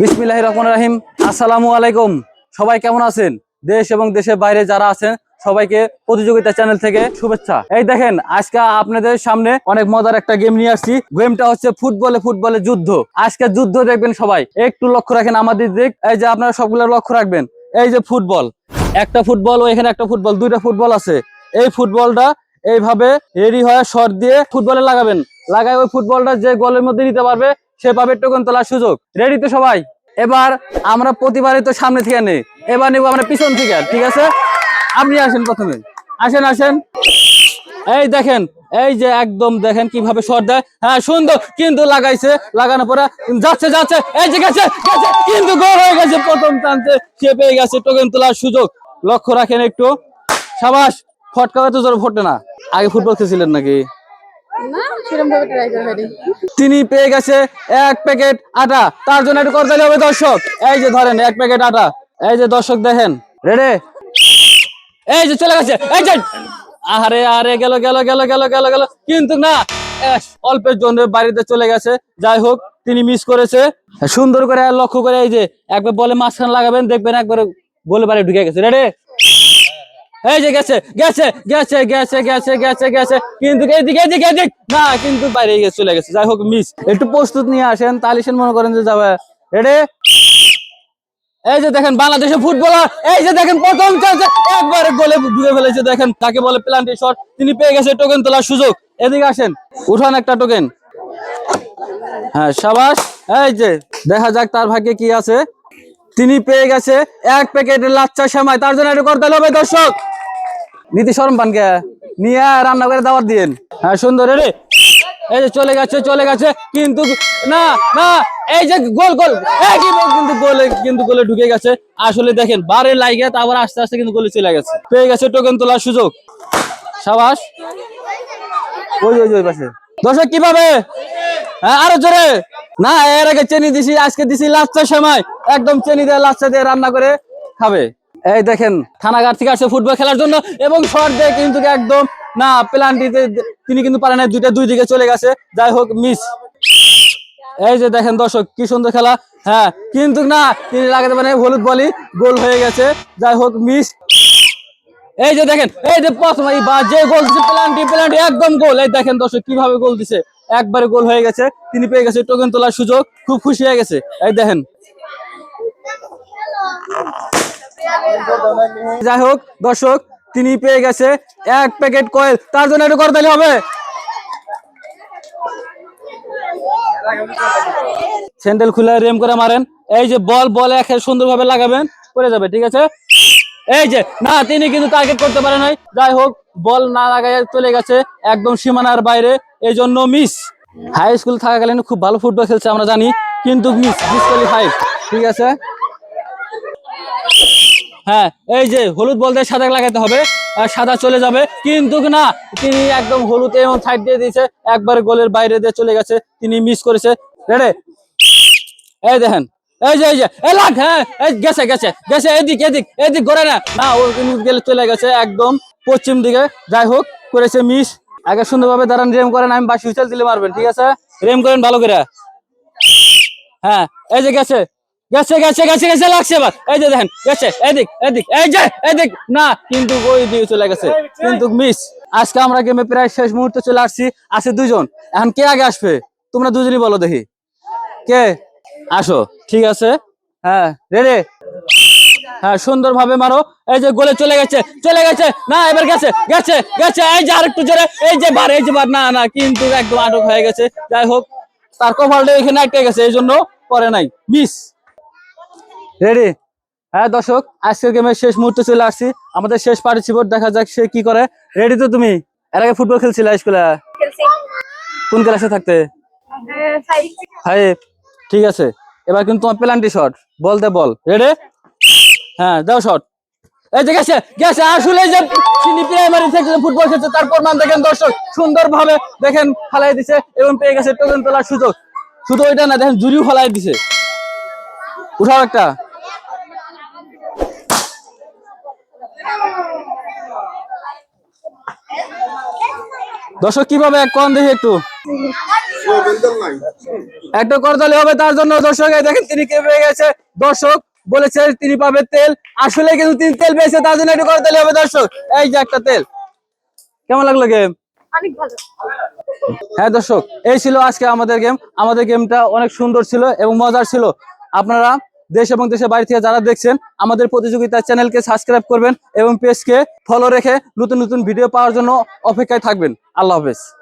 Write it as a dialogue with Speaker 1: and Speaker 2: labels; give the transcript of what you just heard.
Speaker 1: বিসমিল্লাহ রহমান রাহিম। আসসালামু আলাইকুম। সবাই কেমন আছেন? দেশ এবং দেশের বাইরে যারা আছেন, সবাইকে প্রতিযোগিতা চ্যানেল থেকে শুভেচ্ছা। এই দেখেন, আজকে আপনাদের সামনে অনেক মজার একটা গেম নিয়ে আসছি। গেমটা হচ্ছে ফুটবলে ফুটবলে যুদ্ধ। আজকে যুদ্ধ দেখবেন সবাই। একটু লক্ষ্য রাখেন আমাদের দিক। এই যে আপনারা সবগুলো লক্ষ্য রাখবেন। এই যে ফুটবল। একটা ফুটবল ও এখানে একটা ফুটবল। দুইটা ফুটবল আছে। এই ফুটবলটা এইভাবে রেডি হয়ে শর্ট দিয়ে ফুটবলে লাগাবেন। লাগায় ওই ফুটবলটা যে গোলের মধ্যে নিতে পারবে সে পাবে টোকন তোলার সুযোগ। রেডি তো সবাই? এবার আমরা প্রতিবারই তো সামনে থেকে নেই। এবার নেব আমরা পিছন থেকে, ঠিক আছে? আপনি আসেন প্রথমে। আসেন আসেন। এই দেখেন, এই যে একদম দেখেন কীভাবে শর্ট দেয়। হ্যাঁ সুন্দর, কিন্তু লাগাইছে, লাগানোর পরে যাচ্ছে যাচ্ছে, এই যে গেছে কিন্তু গোল হয়ে গেছে প্রথম টানতে সে পেয়ে গেছে টোকেন তোলার সুযোগ। লক্ষ্য রাখেন একটু। সাবাস, ফটকা তো জোর ফোটে না। আগে ফুটবল খেলছিলেন নাকি? তিনি পেয়ে গেছে এক প্যাকেট আটা। তার জন্য একটু করতে হবে দর্শক। এই যে ধরেন, এক প্যাকেট আটা। এই যে দর্শক দেখেন। রেডে এই যে চলে গেছে। এই যে আরে আরে গেল গেল গেল গেল গেল গেল। কিন্তু না অল্পের জন্য বাড়িতে চলে গেছে। যাই হোক, তিনি মিস করেছে। সুন্দর করে লক্ষ্য করে এই যে, একবার বলে মাঝখানে লাগাবেন, দেখবেন একবার বলে বাড়ি ঢুকে গেছে। রেডে এই যে গেছে গেছে গেছে গেছে গেছে গেছে গেছে। কিন্তু এদিকে এদিকে, এদিক। না, কিন্তু বাইরে গিয়ে চলে গেছে। যাই হোক মিস একটু প্রস্তুত নিয়ে আসেন। সে মনে করেন যে যাবে। রেডি এই যে দেখেন বাংলাদেশের ফুটবলার এই যে দেখেন, প্রথম চান্সে একবারে গোলে ঢুকে ফেলেছে, দেখেন। তাকে বলে প্লান্টি শট তিনি পেয়ে গেছে টোকেন তোলার সুযোগ। এদিকে আসেন। উঠান একটা টোকেন হ্যাঁ সাবাস। এই যে, দেখা যাক তার ভাগ্যে কি আছে। তিনি পেয়ে গেছে এক প্যাকেট লাচ্চা সেমাই। তার জন্য একটু করতে হবে দর্শক। নীতি শরম পানকে নিয়ে রান্না করে দাওয়াত দিয়েন। হ্যাঁ সুন্দর রে এই যে চলে গেছে চলে গেছে, কিন্তু না না, এই যে গোল গোল কিন্তু গোলে কিন্তু গোলে ঢুকে গেছে। আসলে দেখেন, বারে লাইগে তারপর আস্তে আস্তে কিন্তু গোলে চলে গেছে। পেয়ে গেছে টোকেন তোলার সুযোগ। সাবাস। ওই ওই ওই পাশে। দর্শক, কীভাবে? হ্যাঁ আরও জোরে। না, এর আগে চেনি দিছি, আজকে দিছি লাচ্চা সময় একদম চেনি দিয়ে লাচ্চা দিয়ে রান্না করে খাবে। এই দেখেন, থানাঘাট থেকে আসছে ফুটবল খেলার জন্য এবং শর্ট দিয়ে কিন্তু একদম, না প্লান্টিতে তিনি কিন্তু পারে না দুইটা দুই দিকে চলে গেছে। যাই হোক মিস এই যে দেখেন দর্শক, কি সুন্দর খেলা। হ্যাঁ কিন্তু না, তিনি লাগাতে পারে হলুদ বলি, গোল হয়ে গেছে। যাই হোক মিস এই যে দেখেন, এই যে প্রথম এই বা যে গোল দিছে পেনাল্টি পেনাল্টি একদম গোল। এই দেখেন দর্শক, কীভাবে গোল দিছে। একবারে গোল হয়ে গেছে। তিনি পেয়ে গেছে টোকেন তোলার সুযোগ। খুব খুশি হয়ে গেছে। এই দেখেন। যাই হোক, দর্শক, তিনি পেয়ে গেছে এক প্যাকেট কয়েল। তার জন্য একটু করতালি হবে। স্যান্ডেল খুলে রেম করে মারেন। এই যে বল বল একে সুন্দরভাবে লাগাবেন। পড়ে যাবে, ঠিক আছে? এই যে, না, তিনি কিন্তু টার্গেট করতে পারে নাই। যাই হোক বল না লাগাই চলে গেছে একদম সীমানার বাইরে এই জন্য মিস হাই স্কুল থাকাকালীন খুব ভালো ফুটবল খেলছে আমরা জানি, কিন্তু মিস মিস ডিসকোয়ালিফাই ঠিক আছে? হ্যাঁ এই যে হলুদ বল দিয়ে সাদা লাগাতে হবে সাদা চলে যাবে, কিন্তু না, তিনি একদম হলুদ এবং সাইড দিয়ে দিয়েছে, একবার গোলের বাইরে দিয়ে চলে গেছে, তিনি মিস করেছে। রেডে এই দেখেন এই যে এই যে, এই লাগ হ্যাঁ এই গেছে গেছে গেছে, এদিক এদিক এদিক করে না। না, ও গেলে চলে গেছে একদম পশ্চিম দিকে। যাই হোক, করেছে মিস আগে সুন্দরভাবে দাঁড়ান রেম করেন, আমি বাসি হুইসেল দিলে মারবেন, ঠিক আছে? রেম করেন ভালো করে। হ্যাঁ এই যে গেছে গেছে গেছে গেছে গেছে, লাগছে এবার। এই যে দেখেন, গেছে, এদিক এদিক, এই যে, এদিক। না, কিন্তু ওই দিকে চলে গেছে, কিন্তু মিস আজকে আমরা গেমে প্রায় শেষ মুহূর্তে চলে আসছি, আছে দুজন। এখন কে আগে আসবে? তোমরা দুজনই বলো দেখি। কে? আসো। ঠিক আছে? হ্যাঁ রেডি হ্যাঁ সুন্দর ভাবে মারো। এই যে গোলে চলে গেছে চলে গেছে। না এবার গেছে গেছে গেছে। এই যে আরেকটু জোরে এই যে বার এই যে বার। না না কিন্তু একদম আটক হয়ে গেছে। যাই হোক তার কপালটা এখানে আটকে গেছে এই জন্য পরে নাই। মিস। রেডি হ্যাঁ দর্শক আজকের গেমের শেষ মুহূর্তে চলে আসছি। আমাদের শেষ পার্টিসিপেট দেখা যাক সে কি করে। রেডি তো তুমি? এর আগে ফুটবল খেলছিলে স্কুলে কোন ক্লাসে থাকতে? ফাইভ ঠিক আছে। এবার কিন্তু তোমার পেলান্টি শট বলতে বল। রেডি হ্যাঁ দাও শট এই যে গেছে গেছে। আসলে যে তিনি প্রাইমারি থেকে ফুটবল খেলছে তারপর মান দেখেন দর্শক সুন্দর ভাবে দেখেন ফালাই দিছে এবং পেয়ে গেছে টোকেন তোলার সুযোগ। শুধু ওইটা না, দেখেন জুরিও ফালাই দিছে। উঠাও একটা। দর্শক, কীভাবে কম দেখি একটু? একটা করতালি হবে তার জন্য দর্শক দেখেন তিনি কে পেয়ে গেছে। দর্শক বলেছে তিনি পাবে তেল। আসলে কিন্তু তিনি তেল পেয়েছে তার জন্য একটু করতালি হবে দর্শক। এই যে একটা তেল। কেমন লাগল গেম
Speaker 2: অনেক ভালো।
Speaker 1: হ্যাঁ দর্শক এই ছিল আজকে আমাদের গেম আমাদের গেমটা অনেক সুন্দর ছিল এবং মজার ছিল। আপনারা দেশ এবং দেশের বাইরে থেকে যারা দেখছেন আমাদের প্রতিযোগিতা চ্যানেলকে সাবস্ক্রাইব করবেন এবং পেজকে ফলো রেখে নতুন নতুন ভিডিও পাওয়ার জন্য অপেক্ষায় থাকবেন। আল্লাহ হাফেজ।